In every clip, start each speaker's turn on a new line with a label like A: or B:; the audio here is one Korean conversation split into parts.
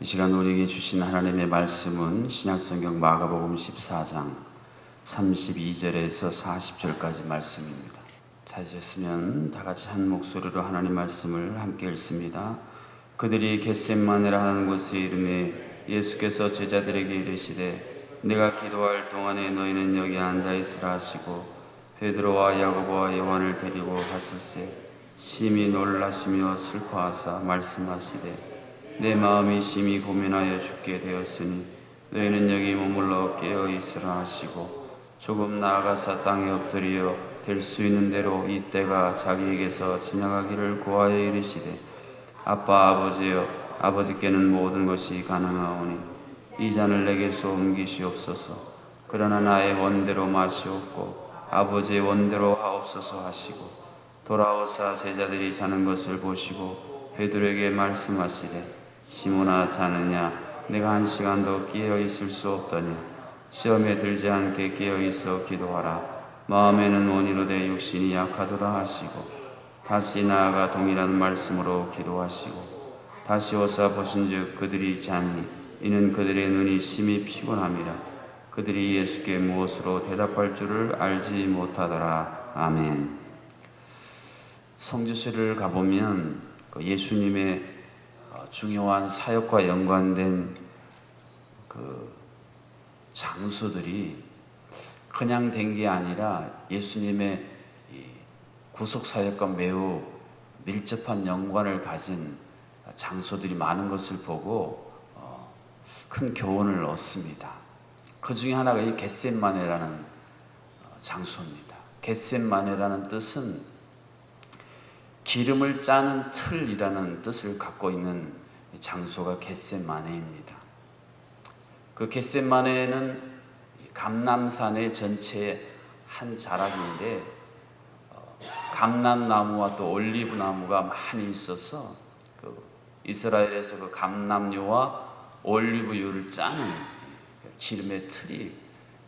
A: 이 시간 우리에게 주신 하나님의 말씀은 신약성경 마가복음 14장 32절에서 40절까지 말씀입니다. 찾으셨으면 다 같이 한 목소리로 하나님 말씀을 함께 읽습니다. 그들이 겟셋마네라 하는 곳에 이름에 예수께서 제자들에게 이르시되 내가 기도할 동안에 너희는 여기 앉아 있으라 하시고 베드로와 야고보와 요한을 데리고 가실세 심히 놀라시며 슬퍼하사 말씀하시되 내 마음이 심히 고민하여 죽게 되었으니 너희는 여기 머물러 깨어 있으라 하시고 조금 나아가서 땅에 엎드려 될 수 있는 대로 이 때가 자기에게서 지나가기를 고하여 이르시되 아빠 아버지여 아버지께는 모든 것이 가능하오니 이 잔을 내게서 옮기시옵소서. 그러나 나의 원대로 마시옵고 아버지의 원대로 하옵소서 하시고 돌아오사 제자들이 자는 것을 보시고 베드로에게 말씀하시되 시몬아 자느냐? 내가 한 시간도 깨어 있을 수 없더냐 시험에 들지 않게 깨어 있어 기도하라. 마음에는 원이로되 육신이 약하도다 하시고 다시 나아가 동일한 말씀으로 기도하시고 다시 오사 보신즉 그들이 자니 이는 그들의 눈이 심히 피곤함이라. 그들이 예수께 무엇으로 대답할 줄을 알지 못하더라. 아멘. 성지수를 가보면 그 예수님의 어, 중요한 사역과 연관된 그 장소들이 그냥 된 게 아니라 예수님의 이 구속 사역과 매우 밀접한 연관을 가진 장소들이 많은 것을 보고 어, 큰 교훈을 얻습니다. 그 중에 하나가 이 겟셋마네라는 어, 장소입니다. 겟셋마네라는 뜻은 기름을 짜는 틀이라는 뜻을 갖고 있는 장소가 겟셋마네입니다. 그 겟셋마네는 감남산의 전체의 한 자락인데 어, 감람나무와 또 올리브 나무가 많이 있어서 그 이스라엘에서 그 감람유와 올리브유를 짜는 그 기름의 틀이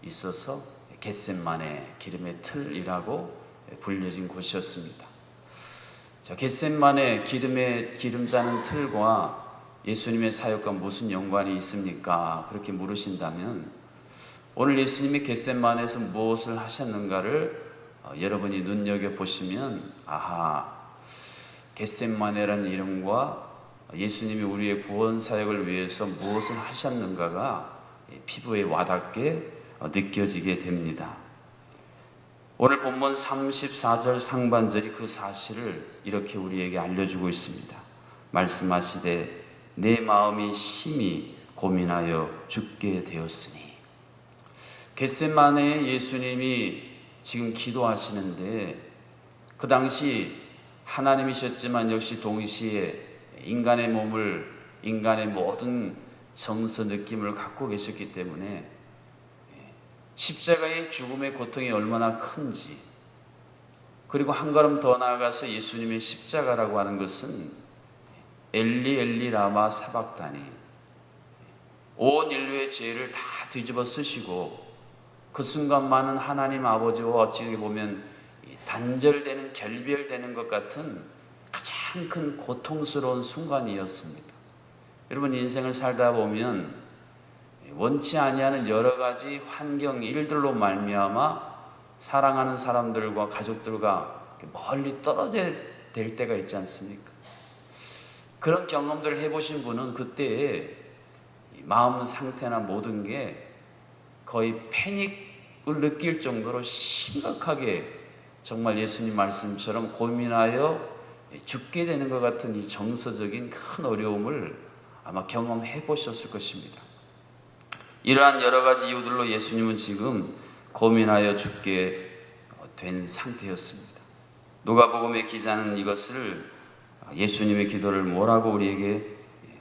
A: 있어서 겟셋만의 기름의 틀이라고 불려진 곳이었습니다. 자, 겟셋만의 기름의 기름 짜는 틀과 예수님의 사역과 무슨 연관이 있습니까? 그렇게 물으신다면 오늘 예수님이 겟셋만에서 무엇을 하셨는가를 어, 여러분이 눈여겨 보시면 아하 겟셋만이라는 이름과 예수님이 우리의 구원 사역을 위해서 무엇을 하셨는가가 피부에 와닿게 어, 느껴지게 됩니다. 오늘 본문 34절 상반절이 그 사실을 이렇게 우리에게 알려주고 있습니다. 말씀하시되 내 마음이 심히 고민하여 죽게 되었으니 겟셋만에 예수님이 지금 기도하시는데 그 당시 하나님이셨지만 역시 동시에 인간의 몸을 인간의 모든 정서 느낌을 갖고 계셨기 때문에 십자가의 죽음의 고통이 얼마나 큰지 그리고 한 걸음 더 나아가서 예수님의 십자가라고 하는 것은 엘리 엘리 라마 사박다니 온 인류의 죄를 다 뒤집어 쓰시고 그 순간만은 하나님 아버지와 어찌 보면 단절되는 결별되는 것 같은 가장 큰 고통스러운 순간이었습니다. 여러분 인생을 살다 보면 원치 아니하는 여러 가지 환경 일들로 말미암아 사랑하는 사람들과 가족들과 멀리 떨어져 될 때가 있지 않습니까? 그런 경험들을 해보신 분은 그때 마음 상태나 모든 게 거의 패닉을 느낄 정도로 심각하게 정말 예수님 말씀처럼 고민하여 죽게 되는 것 같은 이 정서적인 큰 어려움을 아마 경험해 보셨을 것입니다. 이러한 여러 가지 이유들로 예수님은 지금 고민하여 죽게 된 상태였습니다. 누가복음의 기자는 이것을 예수님의 기도를 뭐라고 우리에게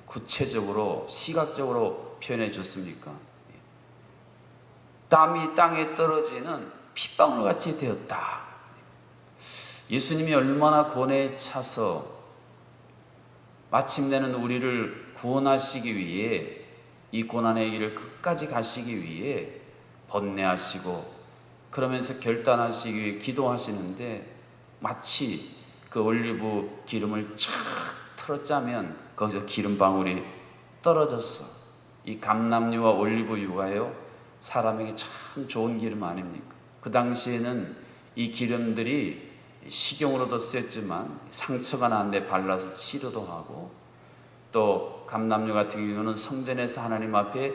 A: 구체적으로 시각적으로 표현해 줬습니까? 땀이 땅에 떨어지는 핏방울 같이 되었다. 예수님이 얼마나 고뇌에 차서 마침내는 우리를 구원하시기 위해 이 고난의 길을 끝까지 가시기 위해 번뇌하시고 그러면서 결단하시기 위해 기도하시는데 마치 그 올리브 기름을 쫙 틀어짜면 거기서 기름 방울이 떨어졌어. 이 감남유와 올리브유가요 사람에게 참 좋은 기름 아닙니까? 그 당시에는 이 기름들이 식용으로도 쓰였지만 상처가 나는데 발라서 치료도 하고 또 감남유 같은 경우는 성전에서 하나님 앞에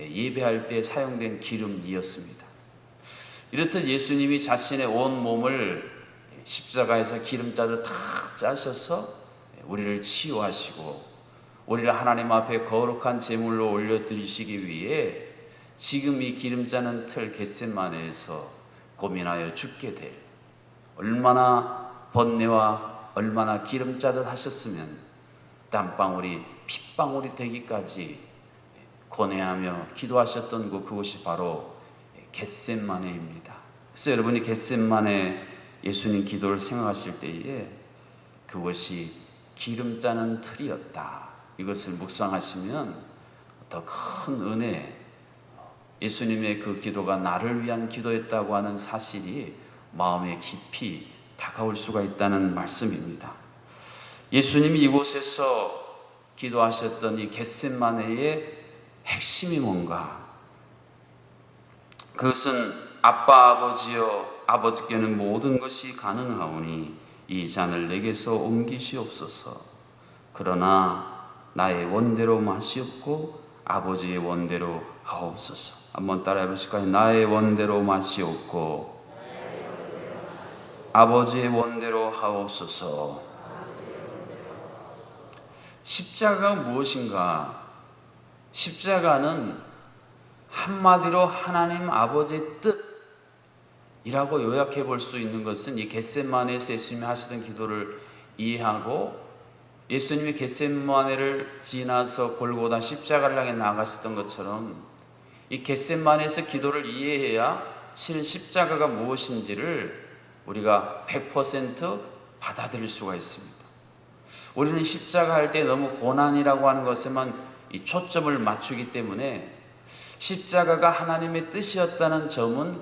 A: 예배할 때 사용된 기름이었습니다. 이렇듯 예수님이 자신의 온 몸을 십자가에서 기름자를 다 짜셔서 우리를 치유하시고 우리를 하나님 앞에 거룩한 제물로 올려드리시기 위해 지금 이 기름자는 틀 겟셋마네에서 고민하여 죽게 될 얼마나 번뇌와 얼마나 기름자듯 하셨으면 땀방울이 핏방울이 되기까지 고뇌하며 기도하셨던 곳 그곳이 바로 겟셋마네입니다. 그래서 여러분이 겟셋마네 예수님 기도를 생각하실 때에 그것이 기름 짜는 틀이었다. 이것을 묵상하시면 더 큰 은혜, 예수님의 그 기도가 나를 위한 기도였다고 하는 사실이 마음에 깊이 다가올 수가 있다는 말씀입니다. 예수님이 이곳에서 기도하셨던 이 겟셋마네의 핵심이 뭔가? 그것은 아빠 아버지여 아버지께는 모든 것이 가능하오니 이 잔을 내게서 옮기시옵소서. 그러나 나의 원대로 마시옵고 아버지의 원대로 하옵소서. 한번 따라해 보실까요? 나의 원대로 마시옵고 아버지의 원대로 하옵소서. 십자가가 무엇인가? 십자가는 한마디로 하나님 아버지의 뜻이라고 요약해 볼 수 있는 것은 이 겟셋마네에서 예수님이 하시던 기도를 이해하고 예수님이 겟셋마네를 지나서 골고다 십자가를 향해 나가셨던 것처럼 이 겟셋마네에서 기도를 이해해야 실 십자가가 무엇인지를 우리가 100% 받아들일 수가 있습니다. 우리는 십자가 할 때 너무 고난이라고 하는 것에만 이 초점을 맞추기 때문에 십자가가 하나님의 뜻이었다는 점은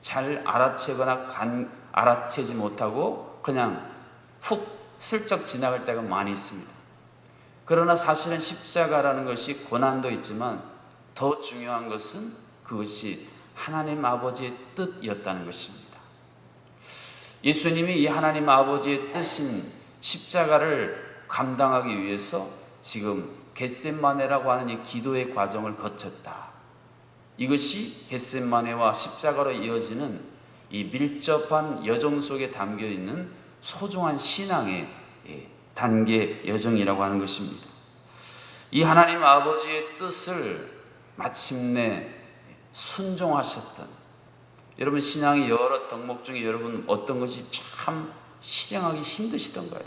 A: 잘 알아채거나 간, 알아채지 못하고 그냥 훅 슬쩍 지나갈 때가 많이 있습니다. 그러나 사실은 십자가라는 것이 고난도 있지만 더 중요한 것은 그것이 하나님 아버지의 뜻이었다는 것입니다. 예수님이 이 하나님 아버지의 뜻인 십자가를 감당하기 위해서 지금 겟셋마네라고 하는 이 기도의 과정을 거쳤다. 이것이 겟셋마네와 십자가로 이어지는 이 밀접한 여정 속에 담겨 있는 소중한 신앙의 예, 단계 여정이라고 하는 것입니다. 이 하나님 아버지의 뜻을 마침내 순종하셨던 여러분 신앙의 여러 덕목 중에 여러분 어떤 것이 참 실행하기 힘드시던가요?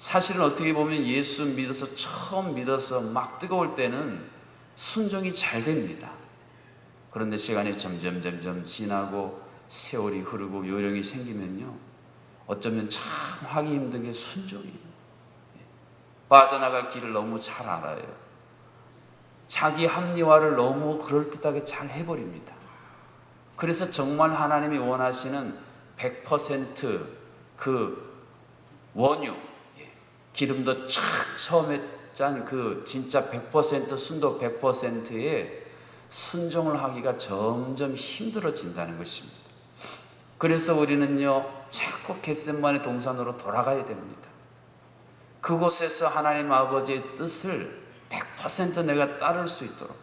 A: 사실은 어떻게 보면 예수 믿어서 처음 믿어서 막 뜨거울 때는 순종이 잘 됩니다. 그런데 시간이 점점 점점 지나고 세월이 흐르고 요령이 생기면요. 어쩌면 참 하기 힘든 게 순종이에요. 빠져나갈 길을 너무 잘 알아요. 자기 합리화를 너무 그럴듯하게 잘 해버립니다. 그래서 정말 하나님이 원하시는 100%그 원유, 예, 기름도 착 처음에 짠 그 진짜 100% 순도 100%의 순종을 하기가 점점 힘들어진다는 것입니다. 그래서 우리는요, 자꾸 겟셋만의 동산으로 돌아가야 됩니다. 그곳에서 하나님 아버지의 뜻을 100% 내가 따를 수 있도록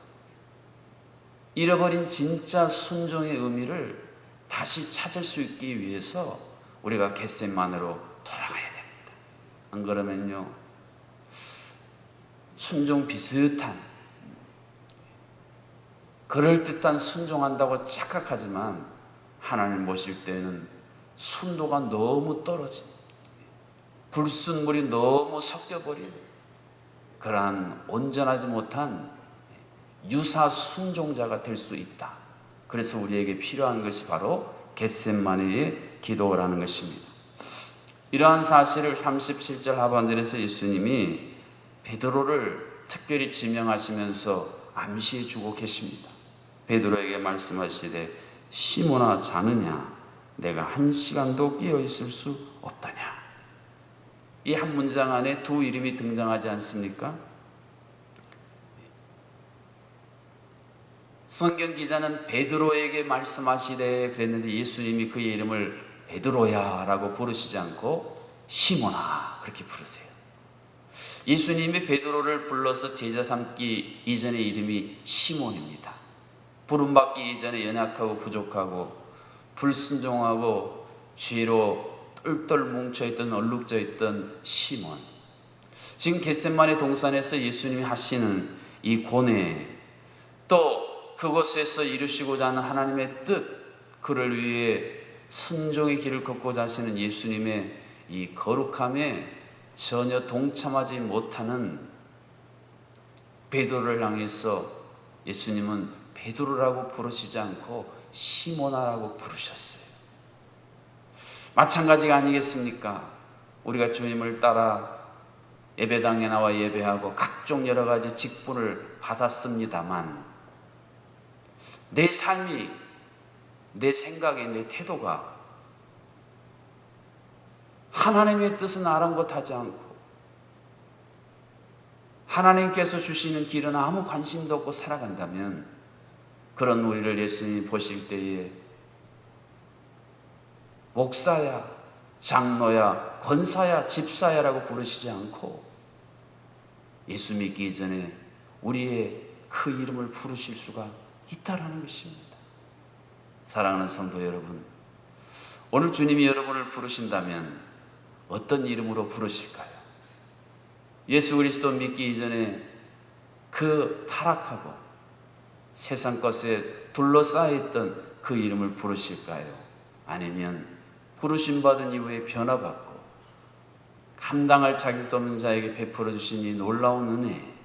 A: 잃어버린 진짜 순종의 의미를 다시 찾을 수 있기 위해서 우리가 겟셋만으로 돌아가야 됩니다. 안 그러면요, 순종 비슷한 그럴듯한 순종한다고 착각하지만 하나님 모실 때는 순도가 너무 떨어진 불순물이 너무 섞여버린 그러한 온전하지 못한 유사 순종자가 될 수 있다. 그래서 우리에게 필요한 것이 바로 겟셋마네의 기도라는 것입니다. 이러한 사실을 37절 하반절에서 예수님이 베드로를 특별히 지명하시면서 암시해 주고 계십니다. 베드로에게 말씀하시되 시모나 자느냐 내가 한 시간도 깨어 있을 수 없다냐 이 한 문장 안에 두 이름이 등장하지 않습니까? 성경 기자는 베드로에게 말씀하시되 그랬는데 예수님이 그의 이름을 베드로야라고 부르시지 않고 시몬아 그렇게 부르세요. 예수님이 베드로를 불러서 제자 삼기 이전의 이름이 시몬입니다. 부름 받기 이전에 연약하고 부족하고 불순종하고 죄로 똘똘 뭉쳐있던 얼룩져 있던 시몬. 지금 겟셋만의 동산에서 예수님이 하시는 이 고뇌 또 그곳에서 이루시고자 하는 하나님의 뜻 그를 위해 순종의 길을 걷고자 하시는 예수님의 이 거룩함에 전혀 동참하지 못하는 베드로를 향해서 예수님은 베드로라고 부르시지 않고 시모나라고 부르셨어요. 마찬가지가 아니겠습니까? 우리가 주님을 따라 예배당에 나와 예배하고 각종 여러 가지 직분을 받았습니다만 내 삶이 내 생각에 내 태도가 하나님의 뜻은 아랑곳하지 않고 하나님께서 주시는 길은 아무 관심도 없고 살아간다면 그런 우리를 예수님이 보실 때에 목사야, 장로야, 권사야, 집사야라고 부르시지 않고 예수 믿기 이전에 우리의 그 이름을 부르실 수가 있다라는 것입니다. 사랑하는 성도 여러분, 오늘 주님이 여러분을 부르신다면 어떤 이름으로 부르실까요? 예수 그리스도 믿기 이전에 그 타락하고 세상 것에 둘러싸여 있던 그 이름을 부르실까요? 아니면 부르심 받은 이후에 변화받고 감당할 자격도 없는 자에게 베풀어 주신 이 놀라운 은혜,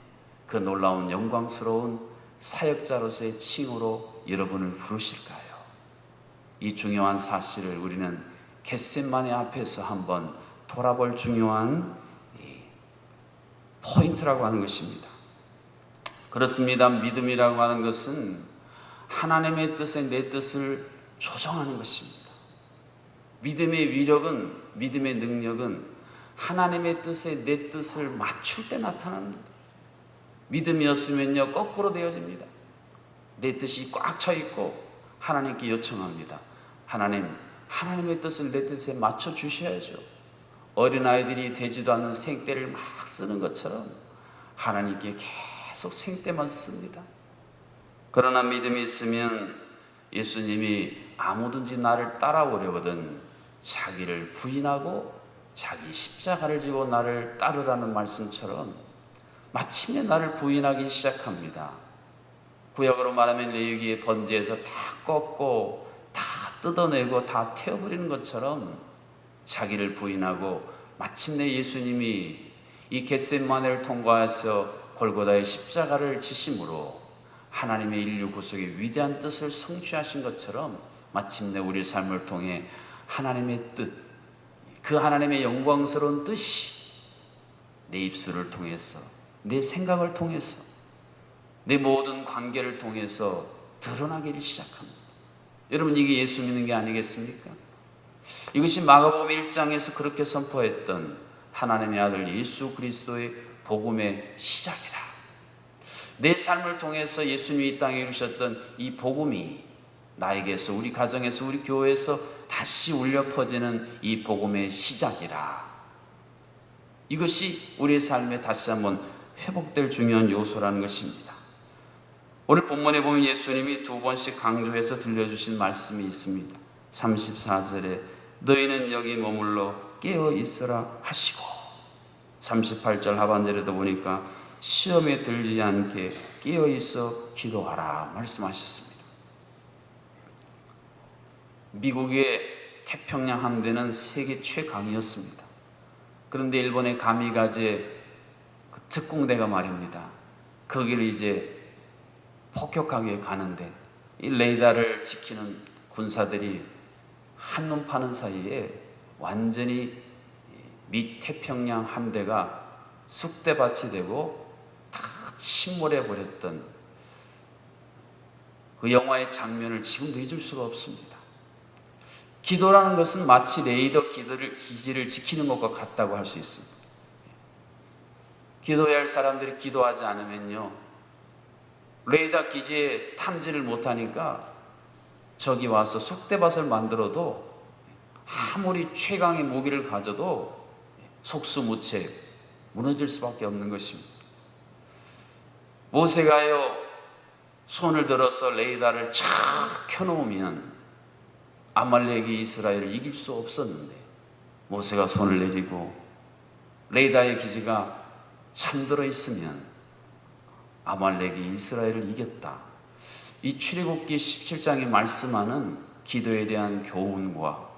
A: 그 놀라운 영광스러운 사역자로서의 칭호로 여러분을 부르실까요? 이 중요한 사실을 우리는 겟셋만의 앞에서 한번 돌아볼 중요한 포인트라고 하는 것입니다. 그렇습니다. 믿음이라고 하는 것은 하나님의 뜻에 내 뜻을 조정하는 것입니다. 믿음의 위력은, 믿음의 능력은 하나님의 뜻에 내 뜻을 맞출 때 나타납니다. 믿음이 없으면요, 거꾸로 되어집니다. 내 뜻이 꽉 차 있고 하나님께 요청합니다. 하나님, 하나님의 뜻을 내 뜻에 맞춰 주셔야죠. 어린아이들이 되지도 않는 생떼를 막 쓰는 것처럼 하나님께 계속 생떼만 씁니다. 그러나 믿음이 있으면 예수님이 아무든지 나를 따라오려거든 자기를 부인하고 자기 십자가를 지고 나를 따르라는 말씀처럼 마침내 나를 부인하기 시작합니다. 구약으로 말하면 레위기의 번제에서 다 꺾고 다 뜯어내고 다 태워버리는 것처럼 자기를 부인하고 마침내 예수님이 이 겟셋마네를 통과해서 골고다의 십자가를 지심으로 하나님의 인류 구속의 위대한 뜻을 성취하신 것처럼 마침내 우리 삶을 통해 하나님의 뜻, 그 하나님의 영광스러운 뜻이 내 입술을 통해서, 내 생각을 통해서, 내 모든 관계를 통해서 드러나기를 시작합니다. 여러분, 이게 예수 믿는 게 아니겠습니까? 이것이 마가복음 1장에서 그렇게 선포했던 하나님의 아들 예수 그리스도의 복음의 시작이라. 내 삶을 통해서 예수님이 이 땅에 이루셨던 이 복음이 나에게서 우리 가정에서 우리 교회에서 다시 울려 퍼지는 이 복음의 시작이라. 이것이 우리의 삶에 다시 한번 회복될 중요한 요소라는 것입니다. 오늘 본문에 보면 예수님이 두 번씩 강조해서 들려주신 말씀이 있습니다. 34절에 너희는 여기 머물러 깨어 있으라 하시고 38절 하반절에도 보니까 시험에 들지 않게 깨어 있어 기도하라 말씀하셨습니다. 미국의 태평양 함대는 세계 최강이었습니다. 그런데 일본의 가미가제 그 특공대가 말입니다. 거기를 이제 폭격하게 가는데 이 레이더를 지키는 군사들이 한눈 파는 사이에 완전히 미태평양 함대가 쑥대밭이 되고 다 침몰해 버렸던 그 영화의 장면을 지금도 잊을 수가 없습니다. 기도라는 것은 마치 레이더 기지를 지키는 것과 같다고 할 수 있습니다. 기도해야 할 사람들이 기도하지 않으면요. 레이더 기지에 탐지를 못하니까 적이 와서 속대밭을 만들어도 아무리 최강의 무기를 가져도 속수무책 무너질 수밖에 없는 것입니다. 모세가요 손을 들어서 레이더를 착 켜놓으면 아말렉이 이스라엘을 이길 수 없었는데 모세가 손을 내리고 레이더의 기지가 잠들어 있으면 아말렉이 이스라엘을 이겼다. 이 출애굽기 17장에 말씀하는 기도에 대한 교훈과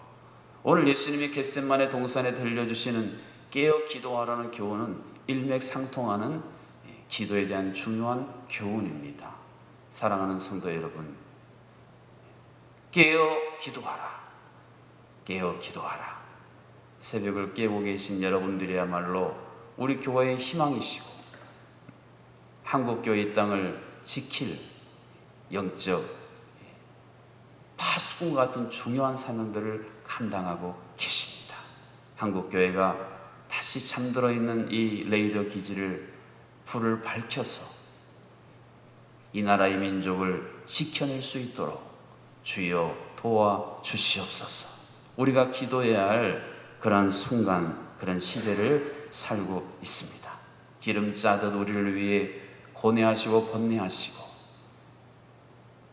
A: 오늘 예수님이 겟셋만의 동산에 들려주시는 깨어 기도하라는 교훈은 일맥상통하는 기도에 대한 중요한 교훈입니다. 사랑하는 성도 여러분, 깨어 기도하라. 깨어 기도하라. 새벽을 깨고 계신 여러분들이야말로 우리 교회의 희망이시고 한국교회 의 땅을 지킬 영적 파수꾼 같은 중요한 사명들을 감당하고 계십니다. 한국교회가 다시 잠들어 있는 이 레이더 기지를 불을 밝혀서 이 나라의 민족을 지켜낼 수 있도록 주여 도와 주시옵소서. 우리가 기도해야 할 그런 순간, 그런 시대를 살고 있습니다. 기름 짜듯 우리를 위해 고뇌하시고 번뇌하시고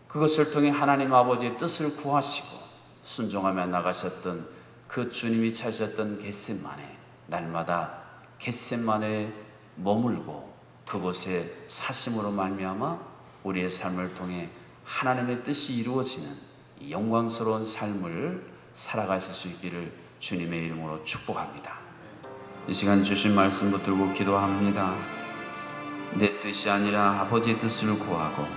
A: 그것을 통해 하나님 아버지의 뜻을 구하시고 순종하며 나가셨던 그 주님이 찾으셨던 겟셋만에 날마다 겟셋만에 머물고 그곳에 사심으로 말미암아 우리의 삶을 통해 하나님의 뜻이 이루어지는 이 영광스러운 삶을 살아가실 수 있기를 주님의 이름으로 축복합니다. 이 시간 주신 말씀 붙들고 기도합니다. 내 뜻이 아니라 아버지의 뜻을 구하고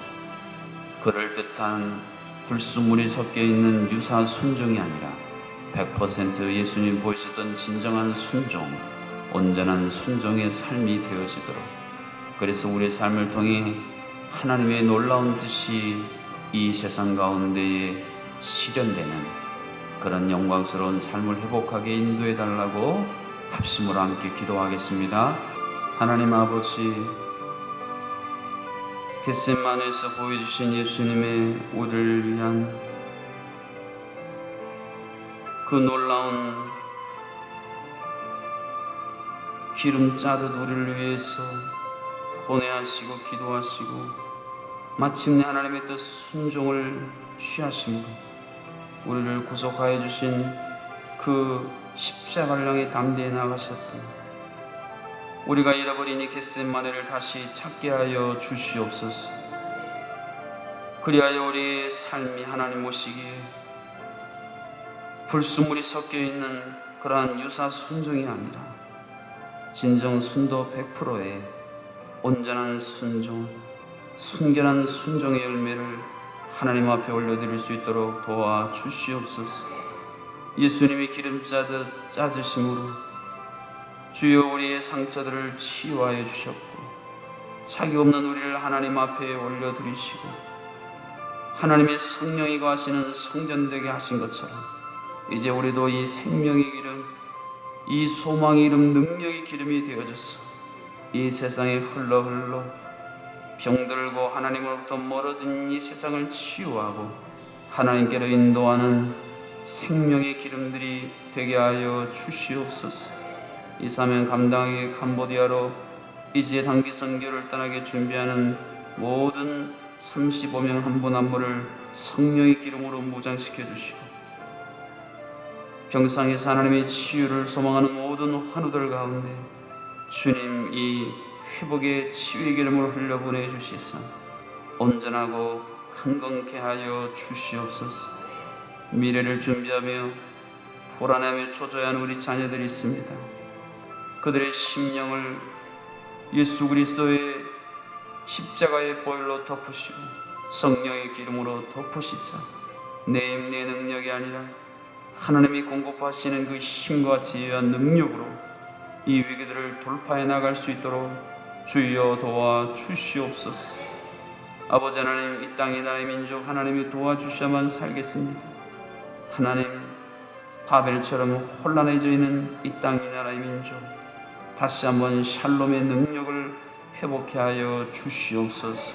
A: 그럴 듯한 불순물이 섞여 있는 유사 순종이 아니라 100% 예수님 보이셨던 진정한 순종, 온전한 순종의 삶이 되어지도록 그래서 우리의 삶을 통해 하나님의 놀라운 뜻이 이 세상 가운데에 실현되는 그런 영광스러운 삶을 회복하게 인도해 달라고 합심으로 함께 기도하겠습니다. 하나님 아버지 겟셋만에서 보여주신 예수님의 우리를 위한 그 놀라운 기름 짜듯 우리를 위해서 고뇌하시고 기도하시고 마침내 하나님의 뜻 순종을 취하심으로 우리를 구속하여 주신 그 향해 담대히 나가셨던 우리가 잃어버린 이 겟셋마네를 다시 찾게 하여 주시옵소서. 그리하여 우리의 삶이 하나님 모시기에 불순물이 섞여 있는 그러한 유사 순종이 아니라 진정 순도 100%의 온전한 순종, 순결한 순종의 열매를 하나님 앞에 올려드릴 수 있도록 도와 주시옵소서. 예수님이 기름 짜듯 짜주심으로 주여 우리의 상처들을 치유하여 주셨고 자기 없는 우리를 하나님 앞에 올려드리시고 하나님의 성령이 거하시는 성전되게 하신 것처럼 이제 우리도 이 생명의 기름 이 소망의 이름 능력의 기름이 되어져서 이 세상에 흘러 흘러 병들고 하나님으로부터 멀어진 이 세상을 치유하고 하나님께로 인도하는 생명의 기름들이 되게 하여 주시옵소서. 이 사명 감당하기 캄보디아로 이제 단기 선교를 떠나게 준비하는 모든 35명 한 분 한 분을 성령의 기름으로 무장시켜 주시고 병상에서 하나님의 치유를 소망하는 모든 환우들 가운데 주님 이 회복의 치유의 기름을 흘려 보내 주시사 온전하고 강건케 하여 주시옵소서 미래를 준비하며 불안하며 초조해하는 우리 자녀들이 있습니다. 그들의 심령을 예수 그리스도의 십자가의 보혈로 덮으시고 성령의 기름으로 덮으시사 내 힘, 내 능력이 아니라 하나님이 공급하시는 그 힘과 지혜와 능력으로 이 위기들을 돌파해 나갈 수 있도록 주여 도와 주시옵소서. 아버지 하나님 이 땅의 나라의 민족 하나님이 도와주셔야만 살겠습니다. 하나님 바벨처럼 혼란해져 있는 이 땅 이 나라의 민족 다시 한번 샬롬의 능력을 회복케 하여 주시옵소서.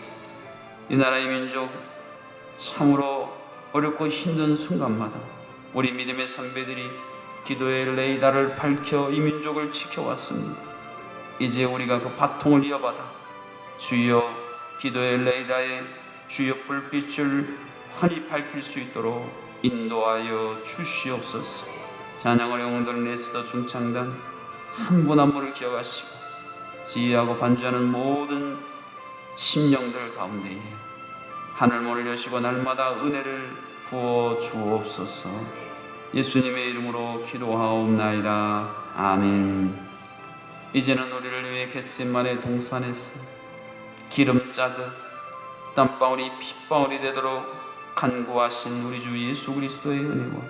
A: 이 나라의 민족 참으로 어렵고 힘든 순간마다 우리 믿음의 선배들이 기도의 레이다를 밝혀 이 민족을 지켜왔습니다. 이제 우리가 그 바통을 이어받아 주여 기도의 레이다의 주여 불빛을 환히 밝힐 수 있도록 인도하여 주시옵소서. 찬양의 영웅들 네스더 중창단 한분한 분을 기억하시고 지휘하고 반주하는 모든 심령들 가운데에 하늘 문을 여시고 날마다 은혜를 부어 주옵소서. 예수님의 이름으로 기도하옵나이다. 아멘. 이제는 우리를 위해 겟셋만의 동산에서 기름 짜듯 땀방울이 핏방울이 되도록 간구하신 우리 주 예수 그리스도의 은혜와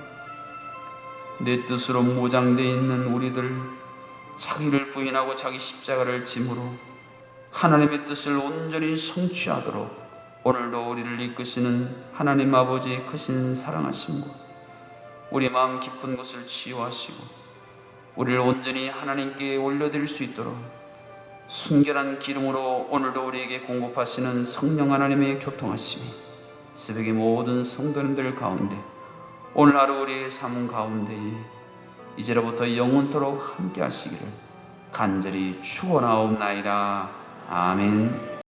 A: 내 뜻으로 모장되어 있는 우리들 자기를 부인하고 자기 십자가를 짐으로 하나님의 뜻을 온전히 성취하도록 오늘도 우리를 이끄시는 하나님 아버지의 크신 사랑하심과 우리 마음 깊은 곳을 치유하시고 우리를 온전히 하나님께 올려드릴 수 있도록 순결한 기름으로 오늘도 우리에게 공급하시는 성령 하나님의 교통하심이 새벽의 모든 성도님들 가운데 오늘 하루 우리의 삶 가운데 이제로부터 영원토록 함께 하시기를 간절히 축원하옵나이다. 아멘.